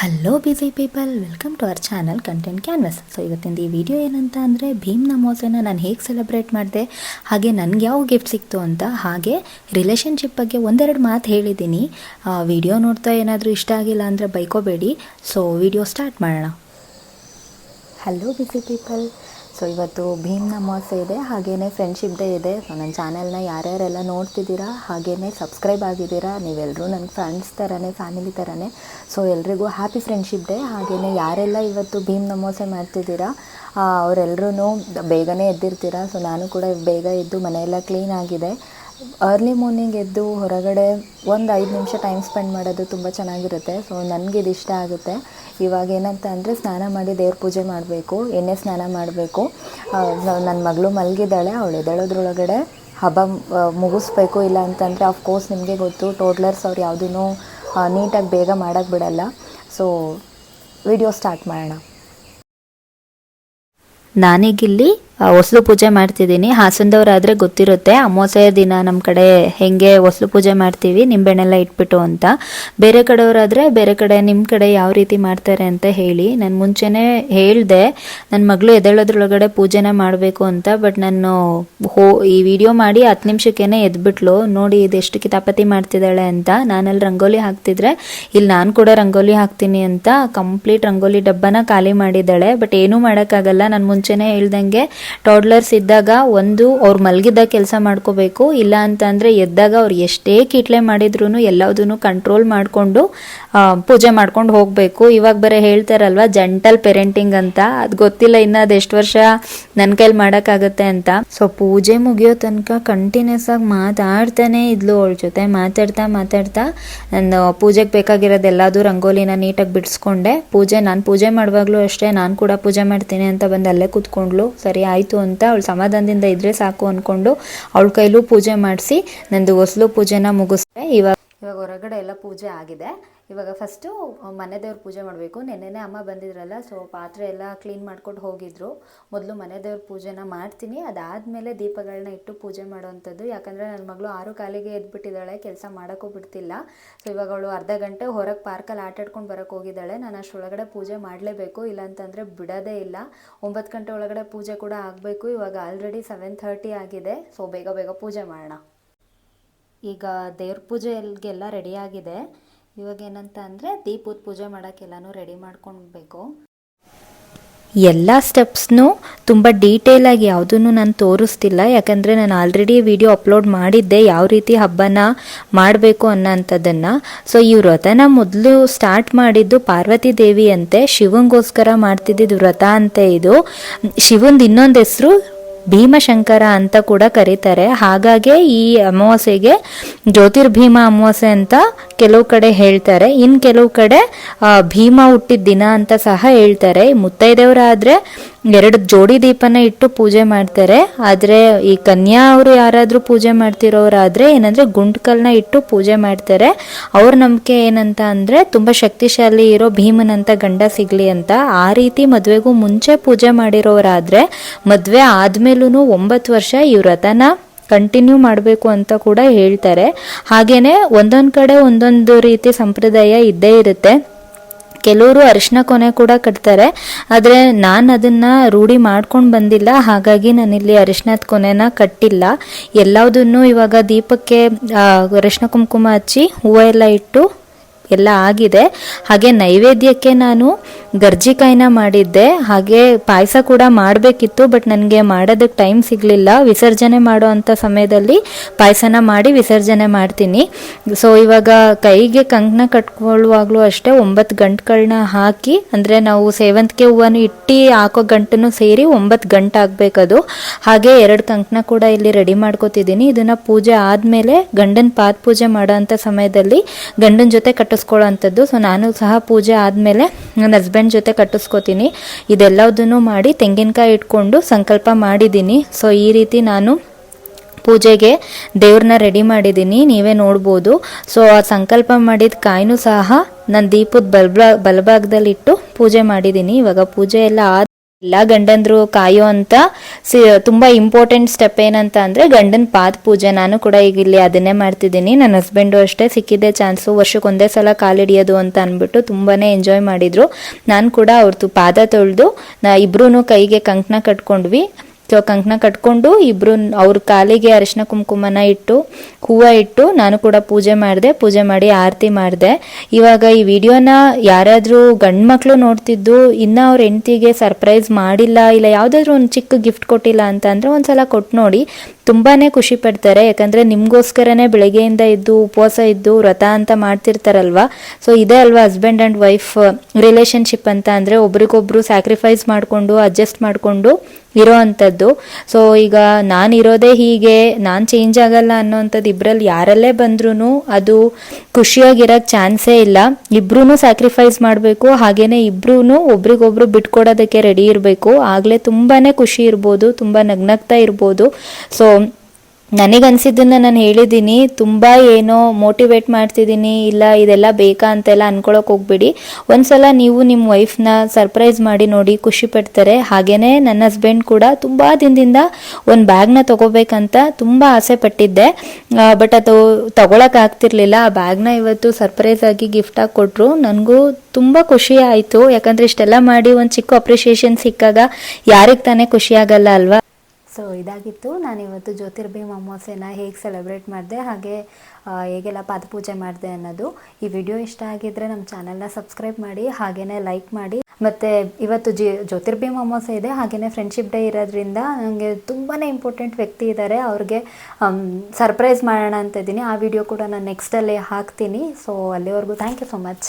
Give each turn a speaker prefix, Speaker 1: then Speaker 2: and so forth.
Speaker 1: Hello busy people welcome to our channel content canvas so ಇವತ್ತಿಂದ ಈ video ಏನಂತ ಅಂದರೆ, ಭೀಮ್ ನಮೋಸೆನ ನಾನು ಹೇಗೆ ಸೆಲೆಬ್ರೇಟ್ ಮಾಡಿದೆ, ಹಾಗೆ ನನಗೆ ಯಾವ ಗಿಫ್ಟ್ ಸಿಕ್ತು ಅಂತ, ಹಾಗೆ ರಿಲೇಷನ್ಶಿಪ್ ಬಗ್ಗೆ ಒಂದೆರಡು ಮಾತು ಹೇಳಿದ್ದೀನಿ ವಿಡಿಯೋ ನೋಡ್ತಾ ಏನಾದರೂ ಇಷ್ಟ ಆಗಿಲ್ಲ ಅಂದರೆ ಬೈಕೋಬೇಡಿ. ಸೊ ವಿಡಿಯೋ ಸ್ಟಾರ್ಟ್ ಮಾಡೋಣ. ಹಲೋ ಬಿಸಿ ಪೀಪಲ್ ಸೊ ಇವತ್ತು ಭೀಮ್ ಅಮಾವಾಸ್ಯೆ ಇದೆ ಹಾಗೆಯೇ ಫ್ರೆಂಡ್ಶಿಪ್ ಡೇ ಇದೆ. ಸೊ ನನ್ನ ಚಾನೆಲ್ನ ಯಾರ್ಯಾರೆಲ್ಲ ನೋಡ್ತಿದ್ದೀರಾ ಹಾಗೇ ಸಬ್ಸ್ಕ್ರೈಬ್ ಆಗಿದ್ದೀರಾ ನೀವೆಲ್ಲರೂ ನನ್ನ ಫ್ರೆಂಡ್ಸ್ ಥರನೇ ಫ್ಯಾಮಿಲಿ ಥರನೇ ಸೊ ಎಲ್ರಿಗೂ ಹ್ಯಾಪಿ ಫ್ರೆಂಡ್ಶಿಪ್ ಡೇ ಹಾಗೆಯೇ ಯಾರೆಲ್ಲ ಇವತ್ತು ಭೀಮ್ ನಮೋಸೆ ಮಾಡ್ತಿದ್ದೀರಾ ಅವರೆಲ್ಲರೂ ಬೇಗನೆ ಎದ್ದಿರ್ತೀರಾ. ಸೊ ನಾನು ಕೂಡ ಬೇಗ ಎದ್ದು ಮನೆಯೆಲ್ಲ ಕ್ಲೀನ್ ಆಗಿದೆ. ಅರ್ಲಿ ಮಾರ್ನಿಂಗ್ ಎದ್ದು ಹೊರಗಡೆ ಒಂದು ಐದು ನಿಮಿಷ ಟೈಮ್ ಸ್ಪೆಂಡ್ ಮಾಡೋದು ತುಂಬ ಚೆನ್ನಾಗಿರುತ್ತೆ. ಸೊ ಇದು ಇಷ್ಟ ಆಗುತ್ತೆ. ಇವಾಗ ಏನಂತ ಅಂದರೆ ಸ್ನಾನ ಮಾಡಿ ದೇವ್ರ ಪೂಜೆ ಮಾಡಬೇಕು, ಎಣ್ಣೆ ಸ್ನಾನ ಮಾಡಬೇಕು. ನನ್ನ ಮಗಳು ಮಲಗಿದ್ದಾಳೆ, ಅವಳು ಎದ್ದೇಳೋದ್ರೊಳಗಡೆ ಹಬ್ಬ ಮುಗಿಸ್ಬೇಕು. ಇಲ್ಲ ಅಂತಂದರೆ ಅಫ್ಕೋರ್ಸ್ ನಿಮಗೆ ಗೊತ್ತು ಟೋಟ್ಲರ್ಸ್ ಅವ್ರು ಯಾವುದೂ ನೀಟಾಗಿ ಬೇಗ ಮಾಡೋಕ್ಕೆ ಬಿಡಲ್ಲ. ಸೊ ವಿಡಿಯೋ ಸ್ಟಾರ್ಟ್ ಮಾಡೋಣ. ನಾನೀಗಿಲ್ಲಿ ಹೊಸ್ಲು ಪೂಜೆ ಮಾಡ್ತಿದ್ದೀನಿ. ಹಾಸನದವರಾದರೆ ಗೊತ್ತಿರುತ್ತೆ. ಅಮಾವಾಸ್ಯೆ ದಿನ ನಮ್ಮ ಕಡೆ ಹೆಂಗೆ ಹೊಸಲು ಪೂಜೆ ಮಾಡ್ತೀವಿ, ನಿಂಬೆಹಣ್ಣೆಲ್ಲ ಇಟ್ಬಿಟ್ಟು ಅಂತ. ಬೇರೆ ಕಡೆಯವರಾದರೆ ಬೇರೆ ಕಡೆ ನಿಮ್ಮ ಕಡೆ ಯಾವ ರೀತಿ ಮಾಡ್ತಾರೆ ಅಂತ ಹೇಳಿ. ನಾನು ಮುಂಚೆನೇ ಹೇಳಿದೆ ನನ್ನ ಮಗಳು ಎದ್ದೇಳೋದ್ರೊಳಗಡೆ ಪೂಜೆನ ಮಾಡಬೇಕು ಅಂತ, ಬಟ್ ನಾನು ಹೋ, ಈ ವಿಡಿಯೋ ಮಾಡಿ ಹತ್ತು ನಿಮಿಷಕ್ಕೇನೆ ಎದ್ಬಿಟ್ಲು. ನೋಡಿ ಇದೆಷ್ಟು ಕಿತಾಪತಿ ಮಾಡ್ತಿದ್ದಾಳೆ ಅಂತ. ನಾನಲ್ಲಿ ರಂಗೋಲಿ ಹಾಕ್ತಿದ್ರೆ ಇಲ್ಲಿ ನಾನು ಕೂಡ ರಂಗೋಲಿ ಹಾಕ್ತೀನಿ ಅಂತ. ಕಂಪ್ಲೀಟ್ ರಂಗೋಲಿ ಡಬ್ಬನ ಖಾಲಿ ಮಾಡಿದ್ದಾಳೆ. ಬಟ್ ಏನೂ ಮಾಡೋಕ್ಕಾಗಲ್ಲ. ನಾನು ಮುಂಚೆನೇ ಹೇಳ್ದಂಗೆ ಟಾಡ್ಲರ್ಸ್ ಇದ್ದಾಗ ಒಂದು ಅವ್ರು ಮಲಗಿದ್ದಾಗ ಕೆಲಸ ಮಾಡ್ಕೋಬೇಕು, ಇಲ್ಲ ಅಂತ ಅಂದರೆ ಎದ್ದಾಗ ಅವ್ರು ಎಷ್ಟೇ ಕಿಟ್ಲೆ ಮಾಡಿದ್ರು ಎಲ್ಲದನ್ನು ಕಂಟ್ರೋಲ್ ಮಾಡಿಕೊಂಡು ಪೂಜೆ ಮಾಡ್ಕೊಂಡು ಹೋಗಬೇಕು. ಇವಾಗ ಬರೀ ಹೇಳ್ತಾರಲ್ವಾ ಜಂಟಲ್ ಪೇರೆಂಟಿಂಗ್ ಅಂತ. ಅದು ಗೊತ್ತಿಲ್ಲ ಇನ್ನು ಅದ್ ಎಷ್ಟು ವರ್ಷ ನನ್ನ ಕೈಲಿ ಮಾಡೋಕ್ಕಾಗತ್ತೆ ಅಂತ. ಸೊ ಪೂಜೆ ಮುಗಿಯೋ ತನಕ ಕಂಟಿನ್ಯೂಸ್ ಆಗಿ ಮಾತಾಡ್ತಾನೆ ಇದ್ಲು ಅವಳ ಜೊತೆ. ಮಾತಾಡ್ತಾ ಮಾತಾಡ್ತಾ ನಾನು ಪೂಜೆಗೆ ಬೇಕಾಗಿರೋದ್ ಎಲ್ಲದೂ ರಂಗೋಲಿನ ನೀಟಾಗಿ ಬಿಡಿಸ್ಕೊಂಡೆ. ಪೂಜೆ, ನಾನು ಪೂಜೆ ಮಾಡುವಾಗಲೂ ಅಷ್ಟೇ, ನಾನು ಕೂಡ ಪೂಜೆ ಮಾಡ್ತೀನಿ ಅಂತ ಬಂದು ಅಲ್ಲೇ ಕೂತ್ಕೊಂಡ್ಲು ಸರಿ ಆಯಿತು ಅಂತ ಅವಳು ಸಮಾಧಾನದಿಂದ ಇದ್ರೆ ಸಾಕು ಅಂದ್ಕೊಂಡು ಅವಳ ಕೈಲೂ ಪೂಜೆ ಮಾಡಿಸಿ ನಂದು ಹೊಸಲು ಪೂಜೆನ ಮುಗಿಸ್ದೆ. ಇವಾಗ ಇವಾಗ ಹೊರಗಡೆ ಎಲ್ಲ ಪೂಜೆ ಆಗಿದೆ. ಇವಾಗ ಫಸ್ಟು ಮನೆ ದೇವ್ರ ಪೂಜೆ ಮಾಡಬೇಕು. ನೆನ್ನೆನೇ ಅಮ್ಮ ಬಂದಿದ್ರಲ್ಲ ಸೊ ಪಾತ್ರೆ ಎಲ್ಲ ಕ್ಲೀನ್ ಮಾಡ್ಕೊಂಡು ಹೋಗಿದ್ರು. ಮೊದಲು ಮನೆ ದೇವ್ರ ಪೂಜೆನ ಮಾಡ್ತೀನಿ. ಅದಾದಮೇಲೆ ದೀಪಗಳನ್ನ ಇಟ್ಟು ಪೂಜೆ ಮಾಡೋವಂಥದ್ದು ಯಾಕಂದರೆ ನನ್ನ ಮಗಳು ಆರು ಕಾಲಿಗೆ ಎದ್ಬಿಟ್ಟಿದ್ದಾಳೆ, ಕೆಲಸ ಮಾಡೋಕ್ಕೂ ಬಿಡ್ತಿಲ್ಲ. ಸೊ ಇವಾಗ ಅವಳು ಅರ್ಧ ಗಂಟೆ ಹೊರಗೆ ಪಾರ್ಕಲ್ಲಿ ಆಟ ಆಡ್ಕೊಂಡು ಬರೋಕ್ಕೆ ಹೋಗಿದ್ದಾಳೆ. ನಾನು ಅಷ್ಟರೊಳಗಡೆ ಪೂಜೆ ಮಾಡಲೇಬೇಕು. ಇಲ್ಲಾಂತಂದರೆ ಬಿಡೋದೇ ಇಲ್ಲ. ಒಂಬತ್ತು ಗಂಟೆ ಒಳಗಡೆ ಪೂಜೆ ಕೂಡ ಆಗಬೇಕು. ಇವಾಗ ಆಲ್ರೆಡಿ ಸೆವೆನ್ ಥರ್ಟಿ ಆಗಿದೆ. ಸೊ ಬೇಗ ಬೇಗ ಪೂಜೆ ಮಾಡೋಣ. ಈಗ ದೇವ್ರ ಪೂಜೆಗೆಲ್ಲ ರೆಡಿಯಾಗಿದೆ ಇವಾಗ ಏನಂತ ಅಂದರೆ ದೀಪದ ಪೂಜೆ ಮಾಡೋಕ್ಕೆಲ್ಲನೂ ರೆಡಿ ಮಾಡ್ಕೊಳ್ಬೇಕು ಎಲ್ಲ ಸ್ಟೆಪ್ಸ್ನು ತುಂಬ ಡೀಟೇಲಾಗಿ ಯಾವುದನ್ನು ನಾನು ತೋರಿಸ್ತಿಲ್ಲ. ಯಾಕಂದರೆ ನಾನು ಆಲ್ರೆಡಿ ವಿಡಿಯೋ ಅಪ್ಲೋಡ್ ಮಾಡಿದ್ದೆ ಯಾವ ರೀತಿ ಹಬ್ಬನ ಮಾಡಬೇಕು ಅನ್ನೋಂಥದ್ದನ್ನು. ಸೊ ಈ ವ್ರತನ ಮೊದಲು ಸ್ಟಾರ್ಟ್ ಮಾಡಿದ್ದು ಪಾರ್ವತಿ ದೇವಿ ಅಂತೆ ಶಿವಂಗೋಸ್ಕರ ಮಾಡ್ತಿದ್ದಿದ್ದು ವ್ರತ ಅಂತೆ ಇದು. ಶಿವಂದು ಇನ್ನೊಂದು ಹೆಸರು ಭೀಮಶಂಕರ ಅಂತ ಕೂಡ ಕರೀತಾರೆ. ಹಾಗಾಗಿ ಈ ಅಮಾವಾಸ್ಯೆಗೆ ಜ್ಯೋತಿರ್ಭೀಮ ಅಮಾವಾಸ್ಯೆ ಅಂತ ಕೆಲವು ಕಡೆ ಹೇಳ್ತಾರೆ. ಇನ್ ಕೆಲವು ಕಡೆ ಭೀಮ ಹುಟ್ಟಿದ ದಿನ ಅಂತ ಸಹ ಹೇಳ್ತಾರೆ. ಮುತ್ತೈದೆಯವರಾದ್ರೆ ಎರಡು ಜೋಡಿ ದೀಪನ ಇಟ್ಟು ಪೂಜೆ ಮಾಡ್ತಾರೆ. ಆದರೆ ಈ ಕನ್ಯಾ ಅವರು ಯಾರಾದರೂ ಪೂಜೆ ಮಾಡ್ತಿರೋರಾದ್ರೆ ಏನಂದ್ರೆ ಗುಂಡ್ಕಲ್ನ ಇಟ್ಟು ಪೂಜೆ ಮಾಡ್ತಾರೆ. ಅವ್ರ ನಂಬಿಕೆ ಏನಂತ ಅಂದ್ರೆ ತುಂಬಾ ಶಕ್ತಿಶಾಲಿ ಇರೋ ಭೀಮನಂತ ಗಂಡ ಸಿಗ್ಲಿ ಅಂತ ಆ ರೀತಿ ಮದುವೆಗೂ ಮುಂಚೆ ಪೂಜೆ ಮಾಡಿರೋರಾದ್ರೆ ಮದುವೆ ಆದ್ಮೇಲೂ ಒಂಬತ್ತು ವರ್ಷ ಈ ವ್ರತನ ಕಂಟಿನ್ಯೂ ಮಾಡಬೇಕು ಅಂತ ಕೂಡ ಹೇಳ್ತಾರೆ. ಹಾಗೇನೆ ಒಂದೊಂದು ಕಡೆ ಒಂದೊಂದು ರೀತಿ ಸಂಪ್ರದಾಯ ಇದ್ದೇ ಇರುತ್ತೆ. ಕೆಲವರು ಅರಿಶಿನ ಕೊನೆ ಕೂಡ ಕಟ್ತಾರೆ. ಆದರೆ ನಾನು ಅದನ್ನು ರೂಢಿ ಮಾಡ್ಕೊಂಡು ಬಂದಿಲ್ಲ. ಹಾಗಾಗಿ ನಾನಿಲ್ಲಿ ಅರಿಶಿನದ ಕೊನೆನ ಕಟ್ಟಿಲ್ಲ. ಎಲ್ಲದನ್ನು ಇವಾಗ ದೀಪಕ್ಕೆ ಅರಿಶಿನ ಕುಂಕುಮ ಹಚ್ಚಿ ಹೂವು ಎಲ್ಲ ಇಟ್ಟು ಎಲ್ಲ ಆಗಿದೆ. ಹಾಗೆ ನೈವೇದ್ಯಕ್ಕೆ ನಾನು ಗರ್ಜಿಕಾಯಿನ ಮಾಡಿದ್ದೆ. ಹಾಗೆ ಪಾಯಸ ಕೂಡ ಮಾಡಬೇಕಿತ್ತು, ಬಟ್ ನನಗೆ ಮಾಡೋದಕ್ಕೆ ಟೈಮ್ ಸಿಗಲಿಲ್ಲ. ವಿಸರ್ಜನೆ ಮಾಡೋ ಸಮಯದಲ್ಲಿ ಪಾಯಸನ ಮಾಡಿ ವಿಸರ್ಜನೆ ಮಾಡ್ತೀನಿ. ಸೊ ಇವಾಗ ಕೈಗೆ ಕಂಕಣ ಕಟ್ಕೊಳ್ಳುವಾಗಲೂ ಅಷ್ಟೇ ಒಂಬತ್ತು ಗಂಟುಗಳನ್ನ ಹಾಕಿ, ಅಂದರೆ ನಾವು ಸೇವಂತಿಗೆ ಹೂವನ್ನು ಇಟ್ಟು ಹಾಕೋ ಗಂಟನ್ನು ಸೇರಿ ಒಂಬತ್ತು ಗಂಟು ಆಗಬೇಕದು. ಹಾಗೆ ಎರಡು ಕಂಕಣ ಕೂಡ ಇಲ್ಲಿ ರೆಡಿ ಮಾಡ್ಕೋತಿದ್ದೀನಿ. ಇದನ್ನು ಪೂಜೆ ಆದಮೇಲೆ ಗಂಡನ ಪಾದ ಪೂಜೆ ಮಾಡೋ ಸಮಯದಲ್ಲಿ ಗಂಡನ ಜೊತೆ ಕಟ್ಟಿಸ್ಕೊಳ್ಳೋ ಅಂಥದ್ದು ಸೊ ನಾನು ಸಹ ಪೂಜೆ ಆದಮೇಲೆ ನನ್ನ ಹಸ್ಬೆಂಡ್ ಜೊತೆ ಕಟ್ಟಿಸ್ಕೋತೀನಿ. ಇದೆಲ್ಲದನ್ನು ಮಾಡಿ ತೆಂಗಿನಕಾಯಿ ಇಟ್ಕೊಂಡು ಸಂಕಲ್ಪ ಮಾಡಿದ್ದೀನಿ. ಸೊ ಈ ರೀತಿ ನಾನು ಪೂಜೆಗೆ ದೇವ್ರನ್ನ ರೆಡಿ ಮಾಡಿದ್ದೀನಿ. ನೀವೇ ನೋಡ್ಬೋದು. ಸೊ ಆ ಸಂಕಲ್ಪ ಮಾಡಿದ ಕಾಯಿನೂ ಸಹ ನಾನು ದೀಪದ ಬಲ್ಬ, ಬಲಭಾಗದಲ್ಲಿಟ್ಟು ಪೂಜೆ ಮಾಡಿದ್ದೀನಿ. ಇವಾಗ ಪೂಜೆ ಎಲ್ಲ ಆದ ಎಲ್ಲ ಗಂಡಂದ್ರು ಕಾಯೋ ಅಂತ ತುಂಬಾ ಇಂಪಾರ್ಟೆಂಟ್ ಸ್ಟೆಪ್ ಏನಂತ ಅಂದ್ರೆ ಗಂಡನ ಪಾದ ಪೂಜೆ. ನಾನು ಕೂಡ ಈಗ ಇಲ್ಲಿ ಅದನ್ನೇ ಮಾಡ್ತಿದ್ದೀನಿ. ನನ್ನ ಹಸ್ಬೆಂಡು ಅಷ್ಟೇ ಸಿಕ್ಕಿದ್ದೆ ಚಾನ್ಸು ವರ್ಷಕ್ಕೆ ಒಂದೇ ಸಲ ಕಾಲಿಡಿಯೋದು ಅಂತ ಅಂದ್ಬಿಟ್ಟು ತುಂಬಾನೇ ಎಂಜಾಯ್ ಮಾಡಿದ್ರು. ನಾನು ಕೂಡ ಅವ್ರದ್ದು ಪಾದ ತೊಳೆದು, ನಾ ಇಬ್ರು ಕೈಗೆ ಕಂಕಣ ಕಟ್ಕೊಂಡ್ವಿ. ಸೊ ಕಂಕಣ ಕಟ್ಕೊಂಡು ಇಬ್ರು ಅವ್ರ ಕಾಲಿಗೆ ಅರಿಶಿನ ಕುಂಕುಮನ ಇಟ್ಟು, ಹೂವು ಇಟ್ಟು ನಾನು ಕೂಡ ಪೂಜೆ ಮಾಡಿದೆ, ಪೂಜೆ ಮಾಡಿ ಆರತಿ ಮಾಡಿದೆ. ಇವಾಗ ಈ ವಿಡಿಯೋನ ಯಾರಾದರೂ ಗಂಡು ಮಕ್ಕಳು ನೋಡ್ತಿದ್ದು, ಇನ್ನೂ ಅವ್ರ ಹೆಂಡ್ತಿಗೆ ಸರ್ಪ್ರೈಸ್ ಮಾಡಿಲ್ಲ, ಇಲ್ಲ ಯಾವುದಾದ್ರೂ ಒಂದು ಚಿಕ್ಕ ಗಿಫ್ಟ್ ಕೊಟ್ಟಿಲ್ಲ ಅಂತ ಅಂದರೆ ಒಂದ್ಸಲ ಕೊಟ್ಟು ನೋಡಿ. ತುಂಬಾ ಖುಷಿ ಪಡ್ತಾರೆ. ಯಾಕಂದರೆ ನಿಮಗೋಸ್ಕರನೇ ಬೆಳಗ್ಗೆಯಿಂದ ಇದ್ದು, ಉಪವಾಸ ಇದ್ದು, ವ್ರತ ಅಂತ ಮಾಡ್ತಿರ್ತಾರಲ್ವ? ಸೊ ಇದೇ ಅಲ್ವಾ ಹಸ್ಬೆಂಡ್ ಆ್ಯಂಡ್ ವೈಫ್ ರಿಲೇಷನ್ಶಿಪ್ ಅಂತ ಅಂದರೆ ಒಬ್ರಿಗೊಬ್ರು ಸ್ಯಾಕ್ರಿಫೈಸ್ ಮಾಡಿಕೊಂಡು ಅಡ್ಜಸ್ಟ್ ಮಾಡಿಕೊಂಡು ಇರೋ ಅಂಥದ್ದು. ಸೊ ಈಗ ನಾನು ಇರೋದೇ ಹೀಗೆ, ನಾನು ಚೇಂಜ್ ಆಗಲ್ಲ ಅನ್ನೋವಂಥದ್ದು ಇಬ್ಬರಲ್ಲಿ ಯಾರಲ್ಲೇ ಬಂದ್ರೂ ಅದು ಖುಷಿಯಾಗಿರೋಕ್ಕೆ ಚಾನ್ಸೇ ಇಲ್ಲ. ಇಬ್ಬರೂ ಸ್ಯಾಕ್ರಿಫೈಸ್ ಮಾಡಬೇಕು, ಹಾಗೇನೆ ಇಬ್ಬರೂ ಒಬ್ರಿಗೊಬ್ರು ಬಿಟ್ಕೊಡೋದಕ್ಕೆ ರೆಡಿ ಇರಬೇಕು. ಆಗಲೇ ತುಂಬಾ ಖುಷಿ ಇರ್ಬೋದು, ತುಂಬ ನಗ್ನಗ್ತಾ ಇರ್ಬೋದು. ಸೊ ನನಗನ್ಸಿದ್ದನ್ನ ನಾನು ಹೇಳಿದ್ದೀನಿ, ತುಂಬ ಏನೋ ಮೋಟಿವೇಟ್ ಮಾಡ್ತಿದ್ದೀನಿ, ಇಲ್ಲ ಇದೆಲ್ಲ ಬೇಕಾ ಅಂತೆಲ್ಲ ಅನ್ಕೊಳಕ್ ಹೋಗ್ಬೇಡಿ. ಒಂದ್ಸಲ ನೀವು ನಿಮ್ಮ ವೈಫ್ನ ಸರ್ಪ್ರೈಸ್ ಮಾಡಿ ನೋಡಿ ಖುಷಿ ಪಡ್ತಾರೆ. ಹಾಗೇನೆ ನನ್ನ ಹಸ್ಬೆಂಡ್ ಕೂಡ ತುಂಬ ದಿನದಿಂದ ಒಂದು ಬ್ಯಾಗ್ನ ತಗೋಬೇಕಂತ ತುಂಬ ಆಸೆ ಪಟ್ಟಿದ್ದೆ. ಬಟ್ ಅದು ತಗೊಳಕ್ ಆಗ್ತಿರ್ಲಿಲ್ಲ. ಆ ಬ್ಯಾಗ್ನ ಇವತ್ತು ಸರ್ಪ್ರೈಸ್ ಆಗಿ ಗಿಫ್ಟ್ ಆಗಿ ಕೊಟ್ಟರು ನನಗೂ ತುಂಬ ಖುಷಿ ಆಯಿತು. ಯಾಕಂದ್ರೆ ಇಷ್ಟೆಲ್ಲ ಮಾಡಿ ಒಂದು ಚಿಕ್ಕ ಅಪ್ರಿಷಿಯೇಷನ್ ಸಿಕ್ಕಾಗ ಯಾರಿಗೆ ತಾನೇ ಖುಷಿ ಅಲ್ವಾ? ಸೊ ಇದಾಗಿತ್ತು. ನಾನಿವತ್ತು ಜ್ಯೋತಿರ್ಭೀಮ್ ಅಮಾವಾಸ್ಯೆನ ಹೇಗೆ ಸೆಲೆಬ್ರೇಟ್ ಮಾಡಿದೆ, ಹಾಗೆ ಹೇಗೆಲ್ಲ ಪಾದಪೂಜೆ ಮಾಡಿದೆ ಅನ್ನೋದು. ಈ ವಿಡಿಯೋ ಇಷ್ಟ ಆಗಿದ್ರೆ ನಮ್ಮ ಚಾನಲ್ನ ಸಬ್ಸ್ಕ್ರೈಬ್ ಮಾಡಿ ಹಾಗೆಯೇ ಲೈಕ್ ಮಾಡಿ. ಮತ್ತು ಇವತ್ತು ಜಿ ಜ್ಯೋತಿರ್ಭೀಮ್ ಅಮಾವಾಸ್ಯೆ ಇದೆ ಹಾಗೆಯೇ ಫ್ರೆಂಡ್ಶಿಪ್ ಡೇ ಇರೋದ್ರಿಂದ ನನಗೆ ತುಂಬಾ ಇಂಪಾರ್ಟೆಂಟ್ ವ್ಯಕ್ತಿ ಇದ್ದಾರೆ ಅವ್ರಿಗೆ ಸರ್ಪ್ರೈಸ್ ಮಾಡೋಣ ಅಂತ ಇದ್ದೀನಿ. ಆ ವಿಡಿಯೋ ಕೂಡ ನಾನು ನೆಕ್ಸ್ಟಲ್ಲಿ ಹಾಕ್ತೀನಿ. ಸೊ ಅಲ್ಲಿವರೆಗೂ ಥ್ಯಾಂಕ್ ಯು ಸೊ ಮಚ್